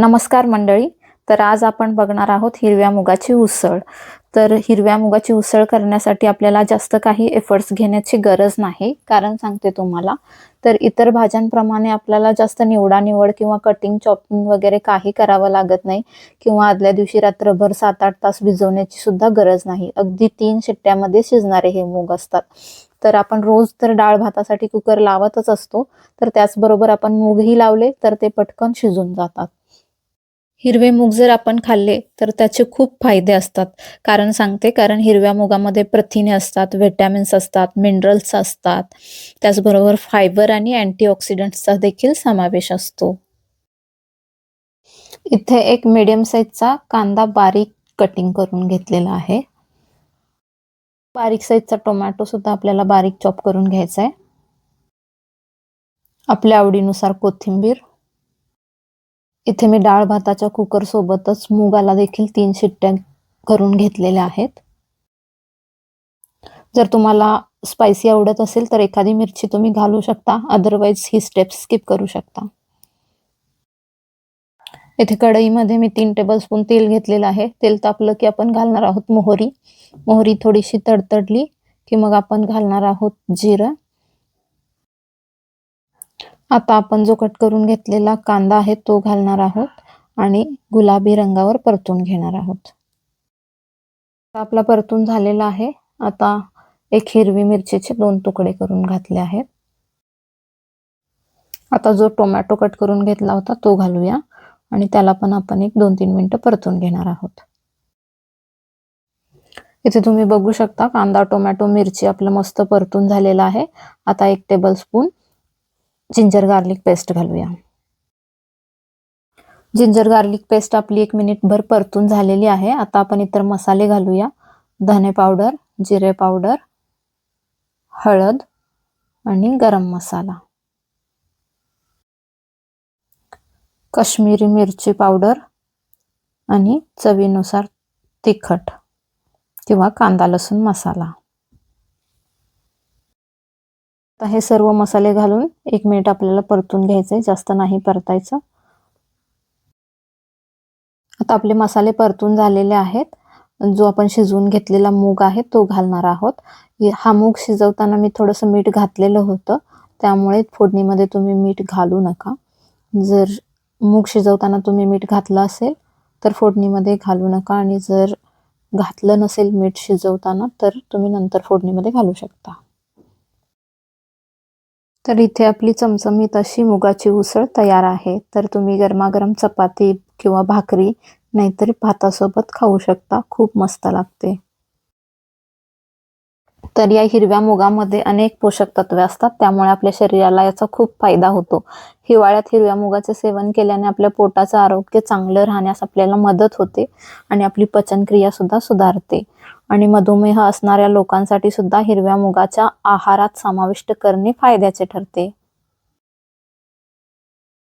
नमस्कार मंडळी. तर आज आपण बघणार आहोत हिरव्या मुगाची उसळ. तर हिरव्या मुगाची उसळ करण्यासाठी आपल्याला जास्त काही एफर्ट्स घेण्याची गरज नाही. कारण सांगते तुम्हाला तर इतर भाज्यांप्रमाणे आपल्याला जास्त निवडानिवड किंवा कटिंग चॉपिंग वगैरे काही करावं लागत नाही किंवा आदल्या दिवशी रात्रभर सात आठ तास भिजवण्याची सुद्धा गरज नाही. अगदी तीन शिट्ट्यामध्ये शिजणारे हे मूग असतात. तर आपण रोज तर डाळ भातासाठी कुकर लावतच असतो तर त्याचबरोबर आपण मूगही लावले तर ते पटकन शिजून जातात. हिरवे मूग जर आपण खाल्ले तर त्याचे खूप फायदे असतात. कारण सांगते कारण हिरव्या मुगामध्ये प्रथिने असतात व्हिटॅमिन्स असतात मिनरल्स असतात. त्याचबरोबर फायबर आणि अँटीऑक्सिडंट्सचा देखील समावेश असतो. इथे एक मिडियम साईजचा कांदा बारीक कटिंग करून घेतलेला आहे. बारीक साईजचा टोमॅटो सुद्धा आपल्याला बारीक चॉप करून घ्यायचा आहे. आपल्या आवडीनुसार कोथिंबीर इथे मी डाळ भाताच्या कुकर सोबतच मुगाला देखील तीन शिट्ट्या करून घेतलेल्या आहेत. जर तुम्हाला स्पायसी आवडत असेल तर एखादी मिरची तुम्ही घालू शकता अदरवाईज ही स्टेप स्किप करू शकता. इथे कढईमध्ये मी तीन टेबलस्पून तेल घेतलेलं आहे. तेल तापलं की आपण घालणार आहोत मोहरी. मोहरी थोडीशी तडतडली की मग आपण घालणार आहोत जिरं. आता आपण जो कट करून घेतलेला कांदा आहे तो घालणार आहोत आणि गुलाबी रंगावर परतून घेणार आहोत. आपला परतून झालेला आहे. आता एक हिरवी मिरचीचे दोन तुकडे करून घातले आहेत. आता जो टोमॅटो कट करून घेतला होता तो घालूया आणि त्याला पण आपण एक दोन तीन मिनटं परतून घेणार आहोत. इथे तुम्ही बघू शकता कांदा टोमॅटो मिरची आपलं मस्त परतून झालेला आहे. आता एक tablespoon ginger garlic paste घालूया. जिंजर गार्लिक पेस्ट आपली एक मिनिट भर परतून झालेली आहे. आता आपण इतर मसाले घालूया. धने पावडर जिरे पावडर हळद आणि गरम मसाला. कश्मीरी मिरची पावडर आणि चवीनुसार तिखट किंवा कांदा लसूण मसाला. आता हे सर्व मसाले घालून एक मिनिट आपल्याला परतून घ्यायचं आहे जास्त नाही परतायचं. आता आपले मसाले परतून झालेले आहेत. जो आपण शिजवून घेतलेला मूग आहे तो घालणार आहोत. हा मूग शिजवताना मी थोडंसं मीठ घातलेलं होतं. त्यामुळे फोडणीमध्ये तुम्ही मीठ घालू नका. जर मूग शिजवताना तुम्ही मीठ घातलं असेल तर फोडणीमध्ये घालू नका. आणि जर घातलं नसेल मीठ शिजवताना तर तुम्ही नंतर फोडणीमध्ये घालू शकता. तर इथे आपली चमचमीत अशी मुगाची उसळ तयार आहे. तर तुम्ही गरमागरम चपाती किंवा भाकरी नाहीतरी भातासोबत खाऊ शकता. खूप मस्त लागते. तर या हिरव्या मुगामध्ये अनेक पोषक तत्वे असतात. त्यामुळे आपल्या शरीराला याचा खूप फायदा होतो. हिवाळ्यात हिरव्या मुगाचे सेवन केल्याने आपल्या पोटाचं आरोग्य चांगलं राहण्यास आपल्याला मदत होते आणि आपली पचनक्रिया सुद्धा सुधारते. आणि मधुमेह असणाऱ्या लोकांसाठी सुद्धा हिरव्या मुगाच्या आहारात समाविष्ट करणे फायद्याचे ठरते.